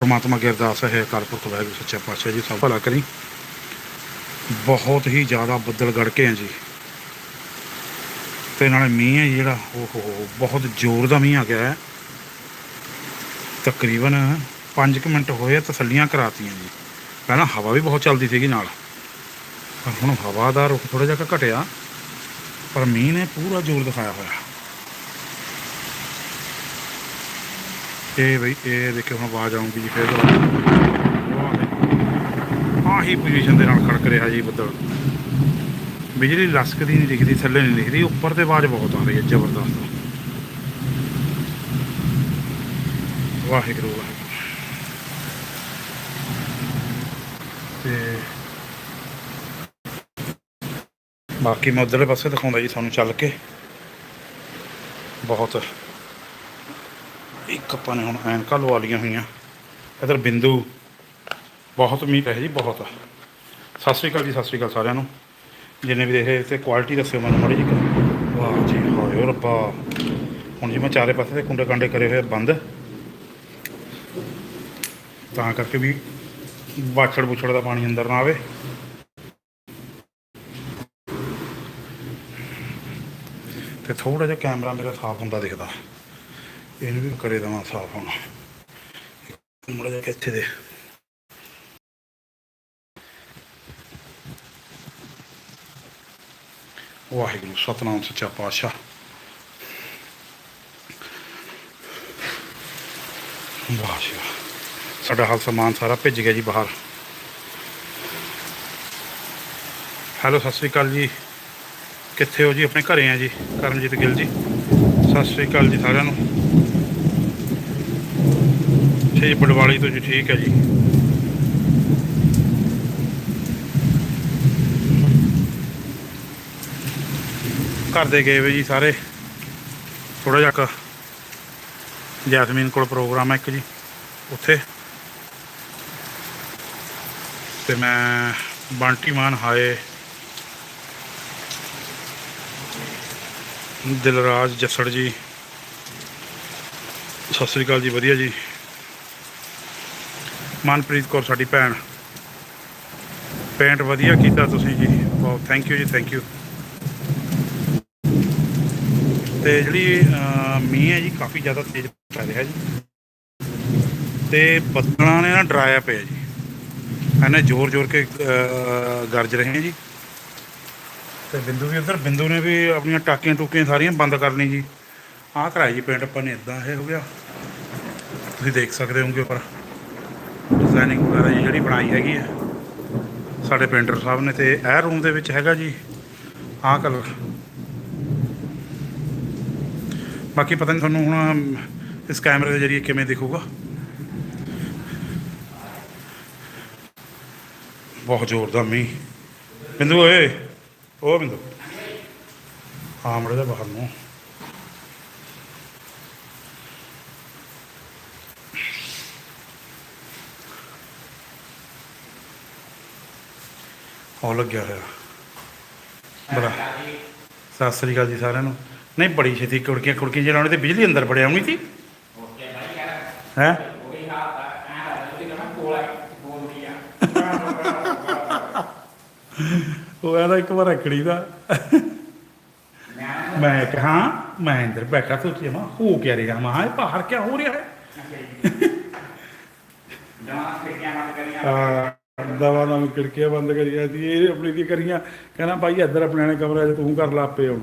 ਪਰਮਾਤਮਾ ਅੱਗੇ ਅਰਦਾਸ ਹੈ ਕਰਪੁਰਖ ਵਾਹਿਗੁਰੂ, ਸੱਚੇ ਪਾਤਸ਼ਾਹ ਜੀ, ਸਭ ਭਲਾ ਕਰੀ। ਬਹੁਤ ਹੀ ਜ਼ਿਆਦਾ ਬੱਦਲ ਗੜਕੇ ਆ ਜੀ। ਤੇ ਨਾਲੇ ਮੀਂਹ ਹੈ ਜਿਹੜਾ ਉਹ ਹੋ ਬਹੁਤ ਜ਼ੋਰ ਦਾ ਮੀਂਹ ਆ ਗਿਆ ਹੈ। ਤਕਰੀਬਨ 5 ਮਿੰਟ ਹੋਏ ਤਸੱਲੀਆਂ ਕਰਾਤੀਆਂ ਜੀ। ਪਹਿਲਾਂ ਹਵਾ ਵੀ ਬਹੁਤ ਚੱਲਦੀ ਸੀਗੀ ਨਾਲ। ਪਰ ਹੁਣ ਹਵਾ ਦਾ ਰੁਖ ਥੋੜਾ ਜਿਹਾ ਘਟਿਆ। ਪਰ ਮੀਂਹ ਨੇ ਪੂਰਾ ਜ਼ੋਰ ਦਿਖਾਇਆ ਹੋਇਆ। ਇਹ ਬਈ, ਇਹ ਦੇਖਿਓ ਹੁਣ ਆਵਾਜ਼ ਆਉਂਦੀ ਜੀ, ਫੇਰ ਆਹੀ ਪੋਜੀਸ਼ਨ ਦੇ ਨਾਲ ਖੜਕ ਰਿਹਾ ਜੀ ਬੱਦਲ। ਬਿਜਲੀ ਲਸਕਦੀ ਨਹੀਂ ਦਿਖਦੀ, ਥੱਲੇ ਨਹੀਂ ਦਿਖਦੀ, ਉੱਪਰ ਤੇ ਆਵਾਜ਼ ਬਹੁਤ ਆ ਰਹੀ ਹੈ, ਜ਼ਬਰਦਸਤ। ਵਾਹਿਗੁਰੂ ਵਾਹਿਗੁਰੂ। ਤੇ ਬਾਕੀ ਮੈਂ ਉੱਧਰਲੇ ਪਾਸੇ ਦਿਖਾਉਂਦਾ ਜੀ ਤੁਹਾਨੂੰ ਚੱਲ ਕੇ। ਬਹੁਤ ਇੱਕ ਆਪਾਂ ਨੇ ਹੁਣ ਐਨਕਾਂ ਲਵਾ ਲੀਆਂ ਹੋਈਆਂ। ਇਧਰ ਬਿੰਦੂ, ਬਹੁਤ ਮੀਂਹ ਪਿਆ ਜੀ, ਬਹੁਤ। ਸਤਿ ਸ਼੍ਰੀ ਅਕਾਲ ਜੀ, ਸਤਿ ਸ਼੍ਰੀ ਅਕਾਲ ਸਾਰਿਆਂ ਨੂੰ। ਜਿੰਨੇ ਵੀ ਦੇਖ ਰਹੇ ਤੇ ਕੁਆਲਿਟੀ ਦੱਸਿਓ ਮੈਨੂੰ ਮਾੜੀ ਜੀ ਵਾਹ ਜੀ, ਹਾਏ ਰੱਬਾ। ਹੁਣ ਜੀ ਮੈਂ ਚਾਰੇ ਪਾਸੇ ਤੇ ਕੁੰਡੇ ਕਾਂਡੇ ਕਰੇ ਹੋਏ ਬੰਦ। ਤਾਂ ਕਰਕੇ ਵੀ ਬਾਛੜ ਬੁਛੜ ਦਾ ਪਾਣੀ ਅੰਦਰ ਨਾ ਆਵੇ। ਤੇ ਥੋੜਾ ਜਿਹਾ ਕੈਮਰਾ ਮੇਰਾ ਸਾਫ਼ ਹੁੰਦਾ ਦਿਖਦਾ। ਇਹਨੂੰ ਵੀ ਕਰੇ ਦੇਵਾਂ ਸਾਫ਼ ਹੁਣ। ਮੁੜ ਜਾ ਕਿੱਥੇ ਦੇ। ਵਾਹਿਗੁਰੂ, ਸਤਨਾਮ ਸੱਚਾ ਪਾਤਸ਼ਾਹ। ਵਾਹ। ਸਾਡਾ ਹਾਲ ਸਮਾਨ ਸਾਰਾ ਭਿੱਜ ਗਿਆ ਜੀ ਬਾਹਰ। ਹੈਲੋ, ਸਤਿ ਸ੍ਰੀ ਅਕਾਲ ਜੀ। ਕਿੱਥੇ ਹੋ ਜੀ? ਆਪਣੇ ਘਰੇ ਆ ਜੀ, ਕਰਮਜੀਤ ਗਿੱਲ ਜੀ। ਸਤਿ ਸ੍ਰੀ ਅਕਾਲ ਜੀ ਸਾਰਿਆਂ ਨੂੰ। ਜੀ ਬਡਵਾਲੀ ਤੋਂ ਜੀ ਠੀਕ ਹੈ ਜੀ। ਘਰ ਦੇ ਗਏ ਵੇ ਜੀ ਸਾਰੇ। ਥੋੜਾ ਜਿਹਾ ਕੁ ਜੈਸਮੀਨ ਕੋਲ ਪ੍ਰੋਗਰਾਮ ਹੈ ਇੱਕ ਜੀ, ਉੱਥੇ। ਤੇ ਮੈਂ ਬੰਟੀ ਮਾਨ ਹਾਏ। ਦਿਲਰਾਜ ਜੱਸੜ ਜੀ। ਸਤਿ ਸ੍ਰੀ ਅਕਾਲ ਜੀ, ਵਧੀਆ ਜੀ। ਮਨਪ੍ਰੀਤ ਕੌਰ, ਸਾਡੀ ਭੈਣ। ਪੈਂਟ ਵਧੀਆ ਕੀਤਾ ਤੁਸੀਂ ਜੀ। ਬਹੁਤ ਥੈਂਕ ਯੂ ਜੀ ਥੈਂਕ ਯੂ ਤੇ ਜਿਹੜੀ ਮੀਂਹ ਹੈ ਜੀ, ਕਾਫੀ ਜ਼ਿਆਦਾ ਤੇਜ਼ ਪੈ ਰਿਹਾ ਜੀ। ਤੇ ਬੱਦਲਾਂ ਨੇ ਨਾ ਡਰਾਇਆ ਪਿਆ ਜੀ। ਇਹਨੇ ਜ਼ੋਰ ਜ਼ੋਰ ਕੇ ਗਰਜ ਰਹੇ ਹੈ ਜੀ। ਤੇ ਬਿੰਦੂ ਵੀ ਉਧਰ, ਬਿੰਦੂ ਨੇ ਵੀ ਆਪਣੀਆਂ ਟਾਕੀਆਂ ਟੂਕੀਆਂ ਸਾਰੀਆਂ ਬੰਦ ਕਰ ਲਈ ਜੀ। ਆਹ ਕਰਾਈ ਜੀ ਪੇਂਟ ਆਪਾਂ ਨੇ ਇਦਾਂ ਇਹ ਹੋ ਗਿਆ। ਤੁਸੀਂ ਦੇਖ ਸਕਦੇ ਹੋਗੇ ਉੱਪਰ। ਡਿਜ਼ਾਈਨਿੰਗ ਵਗੈਰਾ ਜੀ ਜਿਹੜੀ ਬਣਾਈ ਹੈਗੀ ਹੈ ਸਾਡੇ ਪੇਂਟਰ ਸਾਹਿਬ ਨੇ ਤੇ ਇਹ ਰੂਮ ਦੇ ਵਿੱਚ ਹੈਗਾ ਜੀ। ਆਹ ਕਲਰ ਬਾਕੀ ਪਤਾ ਨਹੀਂ ਤੁਹਾਨੂੰ ਹੁਣ ਇਸ ਕੈਮਰੇ ਦੇ ਜ਼ਰੀਏ ਕਿਵੇਂ ਦਿਖੂਗਾ। ਬਹੁਤ ਜ਼ੋਰ ਦਾ ਮੀਂਹ। ਬਿੰਦੂ ਓਏ ਉਹ ਬਿੰਦੂ। ਹਾਂ ਮੜੇ ਦਾ ਬਾਹਰ ਨੂੰ। ਹੋ ਲੱਗਿਆ ਹੋਇਆ। ਬੜਾ। ਸਤਿ ਸ੍ਰੀ ਅਕਾਲ ਜੀ ਸਾਰਿਆਂ ਨੂੰ। ਨਹੀਂ ਬੜੀ ਛੇਤੀ ਕੁੜਕੀਆਂ ਕੁੜਕੀਆਂ ਚਲਾਉਣੀ ਤੇ ਬਿਜਲੀ ਅੰਦਰ ਬੜਿਆ ਆਉਣੀ ਸੀ। ਹੈ? ਉਹ ਆਦਾ ਇੱਕ ਵਾਰ ਅਕੜੀ ਦਾ। ਮੈਂ ਕਿਹਾ ਮੈਂ ਅੰਦਰ ਬੈਠਾ ਸੋਚਿਆ ਮੈਂ ਹੋ क्या ਰਿਹਾ ਮੈਂ ਇਹ ਬਾਹਰ ਕੀ ਹੋ ਰਿਹਾ ਹੈ? ਆ ਦਵਾ ਦਾ ਖਿੜਕੀਆਂ ਬੰਦ ਕਰੀਆਂ ਸੀ, ਇਹ ਆਪਣੀ ਦੀ ਕਰੀਆਂ? ਕਹਿੰਦਾ, ਭਾਈ, ਇੱਧਰ ਆਪਣੇ ਨੇ ਕਮਰੇ 'ਚ ਤੂੰ ਕਰ ਲਾ ਆਪੇ ਹੁਣ।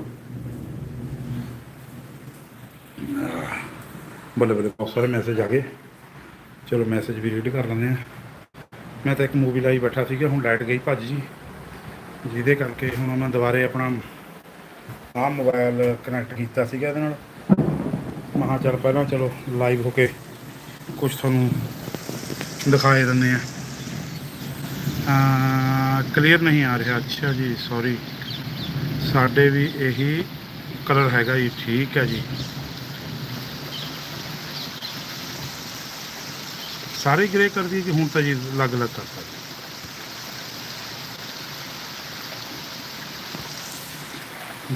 ਬੱਲੇ ਬੱਲੇ, ਬਹੁਤ ਸਾਰੇ ਮੈਸੇਜ ਆ ਗਏ। ਚਲੋ ਮੈਸੇਜ ਵੀ ਰੀਡ ਕਰ ਲੈਂਦੇ ਆ। ਮੈਂ ਤਾਂ ਇੱਕ ਮੂਵੀ ਲਾਈ ਬੈਠਾ ਸੀਗਾ, ਹੁਣ ਲਾਈਟ ਗਈ ਭੱਜ ਜੀ ਜਿਹਦੇ ਕਰਕੇ ਹੁਣ ਮੈਂ ਦੁਬਾਰੇ ਆਪਣਾ ਆਹ ਮੋਬਾਈਲ ਕਨੈਕਟ ਕੀਤਾ ਸੀਗਾ ਇਹਦੇ ਨਾਲ। ਮਹਾ ਚੱਲ ਪਹਿਲਾਂ ਚਲੋ ਲਾਈਵ ਹੋ ਕੇ ਕੁਝ ਤੁਹਾਨੂੰ ਦਿਖਾਏ ਦਿੰਦੇ ਆ। ਕਲੀਅਰ ਨਹੀਂ ਆ ਰਿਹਾ। ਅੱਛਾ ਜੀ ਸੌਰੀ ਸਾਡੇ ਵੀ ਇਹੀ ਕਲਰ ਹੈਗਾ ਜੀ, ਠੀਕ ਹੈ ਜੀ। ਸਾਰੇ ਗ੍ਰੇ ਕਰ ਦਈਏ ਕਿ ਹੁਣ ਤਾਂ ਜੀ ਅਲੱਗ-ਅਲੱਗ ਕਰਤਾ ਜੀ।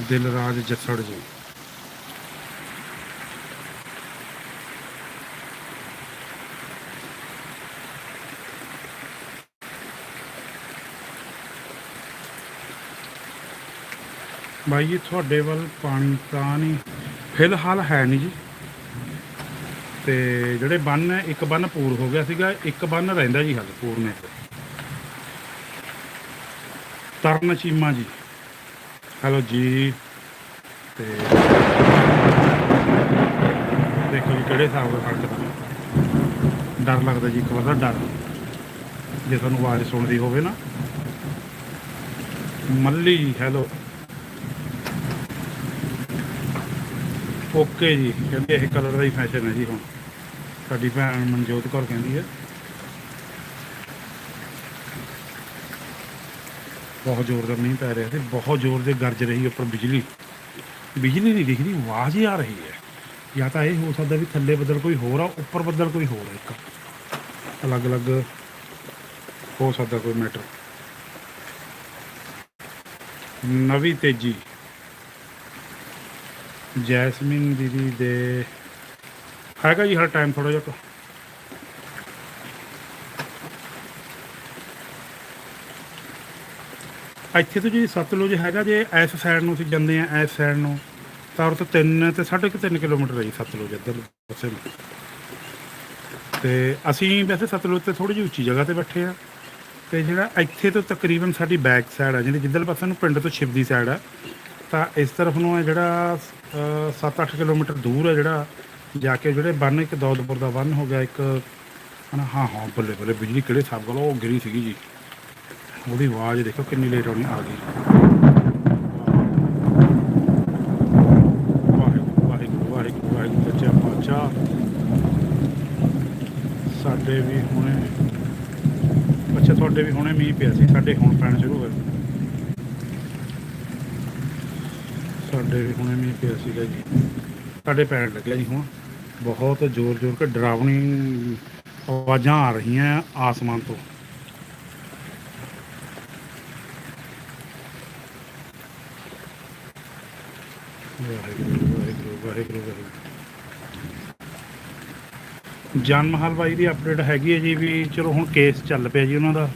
ਦਿਲਰਾਜ ਜੱਸੜ ਜੀ। ਬਾਈ ਜੀ, ਤੁਹਾਡੇ ਵੱਲ ਪਾਣੀ ਤਾਂ ਨਹੀਂ। ਫਿਲਹਾਲ ਹੈ ਨਹੀਂ ਜੀ। ਤੇ ਜਿਹੜੇ ਬੰਨ ਹੈ, ਇੱਕ ਬੰਨ ਪੂਰ ਹੋ ਗਿਆ ਸੀਗਾ, ਇੱਕ ਬੰਨ ਰਹਿੰਦਾ ਜੀ ਹਾਲੇ ਪੂਰਨੇ ਤੇ ਤਰਨ ਚੀਮਾ ਜੀ। ਹੈਲੋ ਜੀ। ਤੇ ਦੇਖੋ ਜੀ ਕਿਹੜੇ ਹਿਸਾਬ ਦਾ ਖੜਕਦਾ ਡਰ ਲੱਗਦਾ ਜੀ, ਇੱਕ ਵਾਰ ਦਾ ਡਰ। ਜੇ ਤੁਹਾਨੂੰ ਆਵਾਜ਼ ਸੁਣਦੀ ਹੋਵੇ ਨਾ। ਮੱਲੀ ਜੀ, ਹੈਲੋ। ਓਕੇ ਜੀ, ਕਹਿੰਦੇ ਇਹ ਕਲਰ ਦਾ ਹੀ ਫੈਸ਼ਨ ਹੈ ਜੀ ਹੁਣ। ਸਾਡੀ ਭੈਣ ਮਨਜੋਤ ਕੌਰ ਕਹਿੰਦੀ ਹੈ। ਬਹੁਤ ਜ਼ੋਰ ਦਾ ਮੀਂਹ ਪੈ ਰਿਹਾ ਸੀ ਬਹੁਤ ਜ਼ੋਰ ਦੇ ਗਰਜ ਰਹੀ ਉੱਪਰ ਬਿਜਲੀ। ਬਿਜਲੀ ਨਹੀਂ ਦਿਖਦੀ ਆਵਾਜ਼ ਹੀ ਆ ਰਹੀ ਹੈ। ਜਾਂ ਤਾਂ ਇਹ ਹੋ ਸਕਦਾ ਵੀ ਥੱਲੇ ਬੱਦਲ ਕੋਈ ਹੋਰ ਆ, ਉੱਪਰ ਬੱਦਲ ਕੋਈ ਹੋਰ ਆ ਇੱਕ। ਅਲੱਗ-ਅਲੱਗ ਹੋ ਸਕਦਾ ਕੋਈ ਮੈਟਰ ਨਵੀਂ ਤੇਜੀ। ਜੈਸਮਿਨ ਦੀਦੀ ਦੇ ਹੈਗਾ ਜੀ ਹਰ ਟਾਈਮ ਥੋੜਾ ਜਿਹਾ ਕੁ। ਇੱਥੇ ਤੋਂ ਜੀ ਸਤਲੁਜ ਹੈਗਾ ਜੇ ਇਸ ਸਾਈਡ ਨੂੰ ਅਸੀਂ ਜਾਂਦੇ ਆ ਇਸ ਸਾਈਡ ਨੂੰ, ਤਾਂ ਉਹ ਤੋਂ 3 ਤੇ 3.5 ਕਿਲੋਮੀਟਰ ਹੈ ਜੀ ਸਤਲੁਜ ਇੱਧਰ ਪਾਸੇ ਨੂੰ ਤੇ ਅਸੀਂ ਵੈਸੇ ਸਤਲੁਜ ਤੇ ਥੋੜੀ ਜਿਹੀ ਉੱਚੀ ਜਗ੍ਹਾ ਤੇ ਬੈਠੇ ਆ ਤੇ ਜਿਹੜਾ ਇੱਥੇ ਤੋਂ ਤਕਰੀਬਨ ਸਾਡੀ ਬੈਕ ਸਾਈਡ ਆ ਜਿਹੜੀ ਜਿੱਧਰ ਪਾਸੇ ਨੂੰ ਪਿੰਡ ਤੋਂ ਸ਼ਿਵਦੀ ਸਾਈਡ ਆ ਤਾਂ ਇਸ ਤਰਫ ਨੂੰ ਹੈ ਜਿਹੜਾ 7-8 ਕਿਲੋਮੀਟਰ ਦੂਰ ਹੈ ਜਿਹੜਾ, ਜਾ ਕੇ ਜਿਹੜੇ ਬੰਨ, ਇੱਕ ਦੌਦਪੁਰ ਦਾ ਬੰਨ ਹੋ ਗਿਆ, ਇੱਕ, ਹਨਾ, ਹਾਂ ਹਾਂ, ਬੱਲੇ ਬੱਲੇ, ਬਿਜਲੀ ਕਿਹੜੇ ਸਾਬ ਨਾਲ, ਉਹ ਗਿਰੀ ਸੀਗੀ ਜੀ। ਉਹਦੀ ਆਵਾਜ਼ ਦੇਖੋ ਕਿੰਨੀ ਲੇਟ ਆਉਣੀ, ਆ ਗਈ। ਵਾਹਿਗੁਰੂ ਵਾਹਿਗੁਰੂ ਵਾਹਿਗੁਰੂ ਵਾਹਿਗੁਰੂ, ਸੱਚਾ ਪਾਤਸ਼ਾਹ। ਸਾਡੇ ਵੀ ਹੁਣੇ, ਅੱਛਾ, ਤੁਹਾਡੇ ਵੀ ਹੁਣੇ ਮੀਂਹ ਪਿਆ ਸੀ, ਸਾਡੇ ਹੁਣ ਪੈਣ ਸ਼ੁਰੂ ਹੋਇਆ ਸਾਡੇ ਹੁਣੇ ਮੀਂਹ ਪਿਆ ਸੀਗਾ ਜੀ। ਸਾਡੇ ਪੈਣ ਲੱਗਿਆ ਜੀ ਹੁਣ। ਬਹੁਤ ਜ਼ੋਰ ਜ਼ੋਰ ਕੇ ਡਰਾਵਣੀ ਆਵਾਜ਼ਾਂ ਆ ਰਹੀਆਂ ਆਸਮਾਨ ਤੋਂ। ਵਾਹਿਗੁਰੂ ਵਾਹਿਗੁਰੂ ਵਾਹਿਗੁਰੂ। ਵਾਹਿਗੁਰੂ ਜਨ ਮਹਲ ਬਾਈ ਦੀ ਅਪਡੇਟ ਹੈਗੀ ਹੈ ਜੀ ਵੀ ਚਲੋ ਹੁਣ ਕੇਸ ਚੱਲ ਪਿਆ ਜੀ ਉਹਨਾਂ ਦਾ।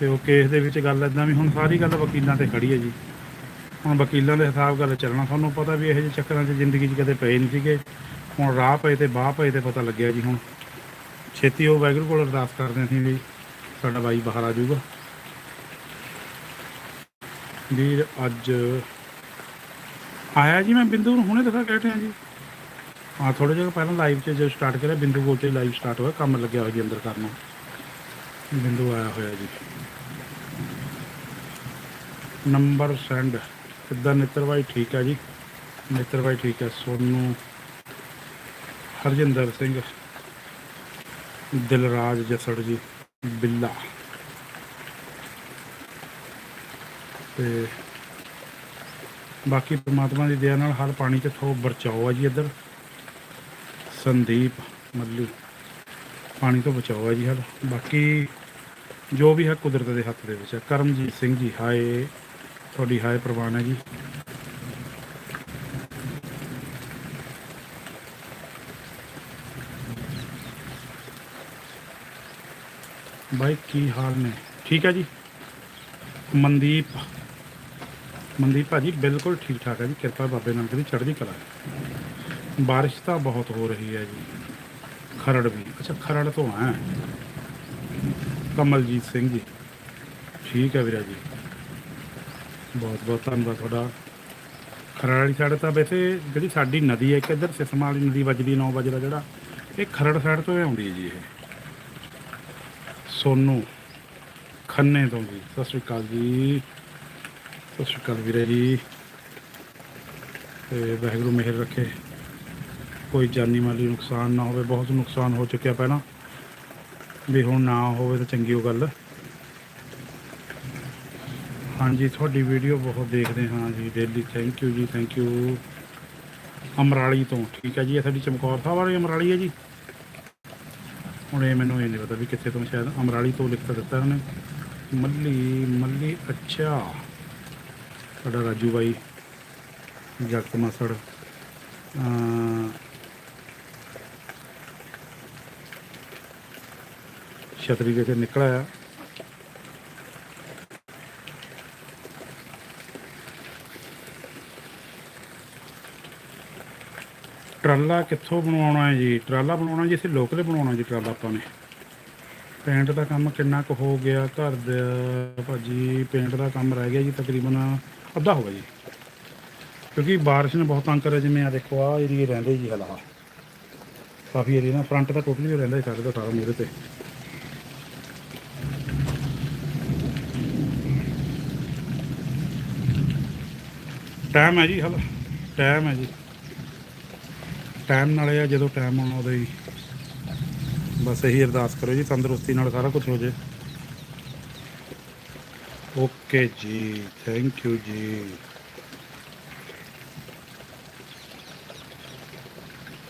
ਤੇ ਉਹ ਕੇਸ ਦੇ ਵਿੱਚ ਗੱਲ ਇਦਾਂ ਵੀ ਹੁਣ ਸਾਰੀ ਗੱਲ ਵਕੀਲਾਂ ਤੇ ਖੜੀ ਹੈ ਜੀ। ਹੁਣ ਵਕੀਲਾਂ ਦੇ ਹਿਸਾਬ ਗੱਲ ਚੱਲਣਾ, ਤੁਹਾਨੂੰ ਪਤਾ ਵੀ ਇਹੋ ਜਿਹੇ ਚੱਕਰਾਂ 'ਚ ਜ਼ਿੰਦਗੀ 'ਚ ਕਦੇ ਪਏ ਨਹੀਂ ਸੀਗੇ। ਹੁਣ ਰਾਹ ਪਏ ਤੇ ਬਾਹ ਪਏ ਤੇ ਪਤਾ ਲੱਗਿਆ ਜੀ ਹੁਣ। ਛੇਤੀ ਉਹ ਵਾਹਿਗੁਰੂ ਕੋਲ ਅਰਦਾਸ ਕਰਦੇ ਸੀ ਵੀ ਸਾਡਾ ਬਾਈ ਬਾਹਰ ਆ ਜਾਊਗਾ। ਵੀਰ, ਅੱਜ ਆਇਆ ਜੀ ਮੈਂ ਬਿੰਦੂ ਨੂੰ, ਹੁਣੇ ਦਿਖਾ ਕਹਿ ਹਟਿਆ ਜੀ। ਹਾਂ ਥੋੜੇ ਜਿਹਾ ਪਹਿਲਾਂ ਲਾਈਵ 'ਚ ਜਦੋਂ ਸਟਾਰਟ ਕਰਿਆ, ਬਿੰਦੂ ਕੋਲ ਤੇ ਲਾਈਵ ਸਟਾਰਟ ਹੋਇਆ, ਕੰਮ ਲੱਗਿਆ ਹੋਇਆ ਜੀ ਅੰਦਰ ਕਰਨ ਬਿੰਦੂ ਆਇਆ ਹੋਇਆ ਜੀ। ਨੰਬਰ ਸੈਂਡ ਕਿੱਦਾਂ ਨਿੱਤਰ ਭਾਈ ਠੀਕ ਹੈ ਜੀ? ਨਿੱਤਰ ਭਾਈ ਠੀਕ ਹੈ ਸੋਨੂੰ ਹਰਜਿੰਦਰ ਸਿੰਘ, ਦਿਲਰਾਜ ਜਸੜ ਜੀ, ਬਿੱਲਾ। ਤੇ ਬਾਕੀ ਪ੍ਰਮਾਤਮਾ ਦੀ ਦਇਆ ਨਾਲ ਹਰ ਪਾਣੀ ਤੇ ਥੋ ਬਚਾਓ ਆ ਜੀ ਇੱਧਰ। ਸੰਦੀਪ, ਮੱਲੀ, ਪਾਣੀ ਤੋਂ ਬਚਾਓ ਆ ਜੀ ਹਰ। ਬਾਕੀ ਜੋ ਵੀ ਹੈ ਕੁਦਰਤ ਦੇ ਹੱਥ ਦੇ ਵਿੱਚ ਹੈ ਕਰਮਜੀਤ ਸਿੰਘ ਜੀ, ਹਾਏ। ਤੁਹਾਡੀ ਹਾਏ ਪ੍ਰਵਾਨ ਹੈ ਜੀ। ਬਾਈ, ਕੀ ਹਾਲ ਨੇ? ਠੀਕ ਹੈ ਜੀ? ਮਨਦੀਪ ਮਨਦੀਪ ਭਾਜੀ, ਬਿਲਕੁਲ ਠੀਕ ਠਾਕ ਹੈ ਜੀ। ਕਿਰਪਾ ਬਾਬੇ ਨਾਨਕ ਦੀ ਚੜ੍ਹਦੀ ਕਲਾ ਬਾਰਿਸ਼ ਤਾਂ ਬਹੁਤ ਹੋ ਰਹੀ ਹੈ ਜੀ। ਖਰੜ ਵੀ। ਅੱਛਾ, ਖਰੜ ਤੋਂ ਹੈ। ਕਮਲਜੀਤ ਸਿੰਘ ਜੀ। ਠੀਕ ਹੈ ਵੀਰਾ ਜੀ। ਬਹੁਤ ਬਹੁਤ ਧੰਨਵਾਦ ਤੁਹਾਡਾ। ਖਰੜ ਵਾਲੀ ਸਾਈਡ ਤਾਂ ਵੈਸੇ ਜਿਹੜੀ ਸਾਡੀ ਨਦੀ ਹੈ, ਇੱਕ ਇੱਧਰ ਸਿਸਮਾ ਵਾਲੀ ਨਦੀ ਵੱਜਦੀ 9 ਵਜੇ ਦਾ ਜਿਹੜਾ, ਇਹ ਖਰੜ ਸਾਈਡ ਤੋਂ ਆਉਂਦੀ ਹੈ ਜੀ ਇਹ। ਸੋਨੂ ਖੰਨੇ ਤੋਂ ਜੀ। ਸਤਿ ਸ਼੍ਰੀ ਅਕਾਲ ਜੀ। ਸਤਿ ਸ਼੍ਰੀ ਅਕਾਲ ਵੀਰੇ ਜੀ। ਤੇ ਵਾਹਿਗੁਰੂ ਮਿਹਰ ਰੱਖੇ। ਕੋਈ ਜਾਨੀ ਮਾਲੀ ਨੁਕਸਾਨ ਨਾ ਹੋਵੇ, ਬਹੁਤ ਨੁਕਸਾਨ ਹੋ ਚੁੱਕਿਆ ਪਹਿਲਾਂ। ਵੀ ਹੁਣ ਨਾ ਹੋਵੇ ਤਾਂ ਚੰਗੀ ਉਹ ਗੱਲ। ਹਾਂਜੀ, ਤੁਹਾਡੀ ਵੀਡੀਓ ਬਹੁਤ ਦੇਖਦੇ ਹਾਂ ਜੀ ਡੇਲੀ ਥੈਂਕ ਯੂ ਜੀ ਥੈਂਕ ਯੂ ਅਮਰਾਲੀ ਤੋਂ, ਠੀਕ ਹੈ ਜੀ, ਇਹ ਸਾਡੀ ਚਮਕੌਰ ਸਾਹਿਬ ਵਾਲੀ ਅਮਰਾਲੀ ਹੈ ਜੀ। ਹੁਣ ਇਹ ਮੈਨੂੰ ਇਹ ਨਹੀਂ ਪਤਾ ਵੀ ਕਿੱਥੇ ਤੋਂ ਸ਼ਾਇਦ ਅਮਰਾਲੀ ਤੋਂ ਲਿਖ ਤਾਂ ਦਿੱਤਾ ਉਹਨੇ ਮੱਲੀ ਮੱਲੀ, ਅੱਛਾ। ਸਾਡਾ ਰਾਜੂ ਬਾਈ ਜਗਤ ਮਸੜ। ਛਤਰੀ ਦੇ ਕੇ ਨਿਕਲ ਆਇਆ। ਟਰਾਲਾ ਕਿੱਥੋਂ ਬਣਵਾਉਣਾ ਹੈ ਜੀ? ਟਰਾਲਾ ਬਣਾਉਣਾ ਜੀ, ਅਸੀਂ ਲੋਕਲੇ ਬਣਾਉਣਾ ਜੀ ਟਰਾਲਾ ਆਪਾਂ ਨੇ। ਪੇਂਟ ਦਾ ਕੰਮ ਕਿੰਨਾ ਕੁ ਹੋ ਗਿਆ? ਘਰ ਦਾ ਭਾਜੀ ਪੇਂਟ ਦਾ ਕੰਮ ਰਹਿ ਗਿਆ ਜੀ ਤਕਰੀਬਨ ਅੱਧਾ ਹੋ ਗਿਆ ਜੀ। ਕਿਉਂਕਿ ਬਾਰਿਸ਼ ਨੇ ਬਹੁਤ ਤੰਗ ਕਰਿਆ ਜਿਵੇਂ ਆ ਦੇਖੋ ਆ ਏਰੀਏ ਰਹਿੰਦੇ ਜੀ ਹਲਾ ਕਾਫੀ ਏਰੀਆ ਨਾ ਫਰੰਟ ਤਾਂ ਟੋਟਲੀ ਰਹਿੰਦਾ ਜੀ, ਸਾਡੇ ਦਾ ਸਾਰਾ ਮੇਰੇ ਤੇ। ਟਾਈਮ ਹੈ ਜੀ, ਹਲ ਟਾਈਮ ਹੈ ਜੀ। ਟਾਈਮ ਨਾਲੇ ਆ, ਜਦੋਂ ਟਾਈਮ ਆਉਣਾ ਉਦੋਂ ਹੀ। ਬਸ ਇਹੀ ਅਰਦਾਸ ਕਰੋ ਜੀ, ਤੰਦਰੁਸਤੀ ਨਾਲ ਸਾਰਾ ਕੁਝ ਹੋ ਜੇ। ਓਕੇ ਜੀ ਥੈਂਕ ਯੂ ਜੀ।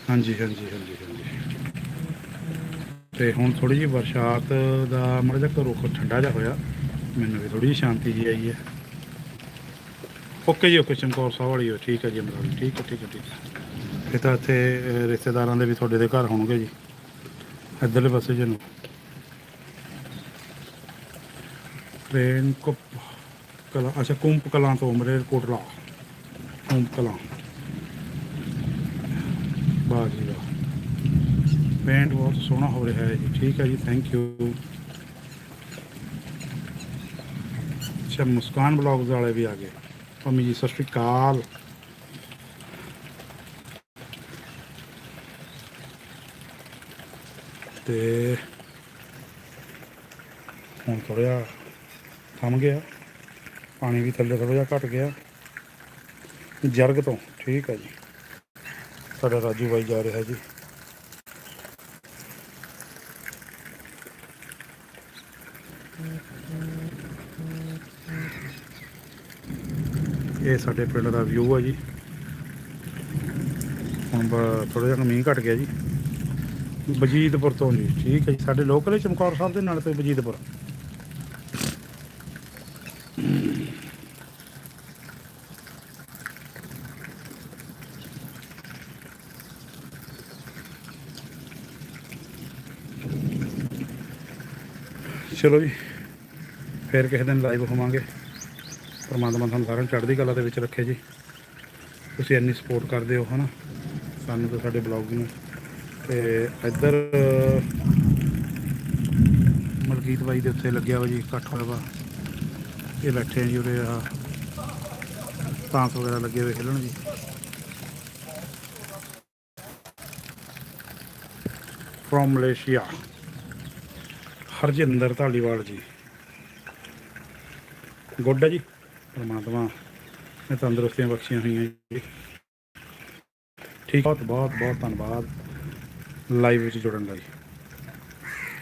ਹਾਂਜੀ ਹਾਂਜੀ ਹਾਂਜੀ ਹਾਂਜੀ। ਤੇ ਹੁਣ ਥੋੜੀ ਜਿਹੀ ਬਰਸਾਤ ਦਾ ਮੜਾ ਜਿਹਾ ਰੁੱਖ ਠੰਡਾ ਜਿਹਾ ਹੋਇਆ। ਮੈਨੂੰ ਵੀ ਥੋੜੀ ਜਿਹੀ ਸ਼ਾਂਤੀ ਜੀ ਆਈ ਹੈ। ਓਕੇ ਜੀ ਓਕੇ ਚਮਕੌਰ ਸਾਹਿਬ ਵਾਲੀ ਹੋ, ਠੀਕ ਹੈ ਜੀ ਅਮਰਾਵੀ ਠੀਕ ਹੈ ਠੀਕ ਹੈ ਠੀਕ ਹੈ। ਇਹ ਤਾਂ ਇੱਥੇ ਰਿਸ਼ਤੇਦਾਰਾਂ ਦੇ ਵੀ ਤੁਹਾਡੇ ਦੇ ਘਰ ਹੋਣਗੇ ਜੀ। ਇੱਧਰਲੇ ਪਾਸੇ ਜਨੂੰ ਟ੍ਰੇਨ ਕੋ ਕਲਾ, ਅੱਛਾ, ਕੁੰਭ ਕਲਾਂ ਤੋਂ ਮਰੇ ਕੋਟਲਾ। ਕੁੰਭ ਕਲਾਂ। ਵਾਹ ਜੀ ਪੇਂਟ ਬਹੁਤ ਸੋਹਣਾ ਹੋ ਰਿਹਾ ਹੈ ਜੀ। ਠੀਕ ਹੈ ਜੀ ਥੈਂਕ ਯੂ ਅੱਛਾ, ਮੁਸਕਾਨ ਬਲੌਗਸ ਵਾਲੇ ਵੀ ਆ ਗਏ। ਪੰਮੀ ਜੀ, ਸਤਿ ਸ਼੍ਰੀ ਅਕਾਲ। ਤੇ ਹੁਣ ਥੋੜ੍ਹਾ ਥੰਮ ਗਿਆ। ਪਾਣੀ ਵੀ ਥੱਲੇ ਥੋੜ੍ਹਾ ਜਿਹਾ ਘਟ ਗਿਆ। ਜਰਗ ਤੋਂ, ਠੀਕ ਹੈ ਜੀ। ਸਾਡਾ ਰਾਜੂ ਬਾਈ ਜਾ ਰਿਹਾ ਜੀ। ਇਹ ਸਾਡੇ ਪਿੰਡ ਦਾ ਵਿਊ ਹੈ ਜੀ। ਹੁਣ ਥੋੜਾ ਜਿਹਾ ਮੀਂਹ ਘਟ ਗਿਆ ਜੀ। ਬਜੀਤਪੁਰ ਤੋਂ ਜੀ, ਠੀਕ ਹੈ ਜੀ, ਸਾਡੇ ਲੋਕਲ ਚਮਕੌਰ ਸਾਹਿਬ ਦੇ ਨਾਲ ਤੇ ਬਜੀਤਪੁਰ ਚਲੋ ਜੀ, ਫਿਰ ਕਿਸੇ ਦਿਨ ਲਾਈਵ ਹੋਵਾਂਗੇ। ਪਰਮਾਤਮਾ ਤੁਹਾਨੂੰ ਸਾਰਿਆਂ ਚੜ੍ਹਦੀ ਕਲਾ ਦੇ ਵਿੱਚ ਰੱਖੇ ਜੀ। ਤੁਸੀਂ ਇੰਨੀ ਸਪੋਰਟ ਕਰਦੇ ਹੋ, ਹਨਾ? ਸਾਨੂੰ ਤੇ ਸਾਡੇ ਬਲੌਗ ਨੂੰ ਤੇ ਇੱਧਰ ਮਲਕੀਤ ਬਾਈ ਦੇ ਉੱਤੇ ਲੱਗਿਆ ਵਾ ਜੀ, ਇਕੱਠ ਹੋਇਆ ਵਾ। ਇਹ ਬੈਠੇ ਆ ਜੀ ਉਰੇ ਆ ਤਾਂਸ ਵਗੈਰਾ ਲੱਗੇ ਹੋਏ ਖੇਲਣ ਜੀ। ਫਰੋਮ ਮਲੇਸ਼ੀਆ ਹਰਜਿੰਦਰ ਢਾਲੀਵਾਲ ਜੀ। ਗੁੱਡ ਹੈ ਜੀ, ਪਰਮਾਤਮਾ ਨੇ ਤੰਦਰੁਸਤੀਆਂ ਬਖਸ਼ੀਆਂ ਹੋਈਆਂ ਜੀ। ਠੀਕ ਬਹੁਤ ਬਹੁਤ ਬਹੁਤ ਧੰਨਵਾਦ। ਲਾਈਵ ਵਿੱਚ ਜੁੜਨ ਲਈ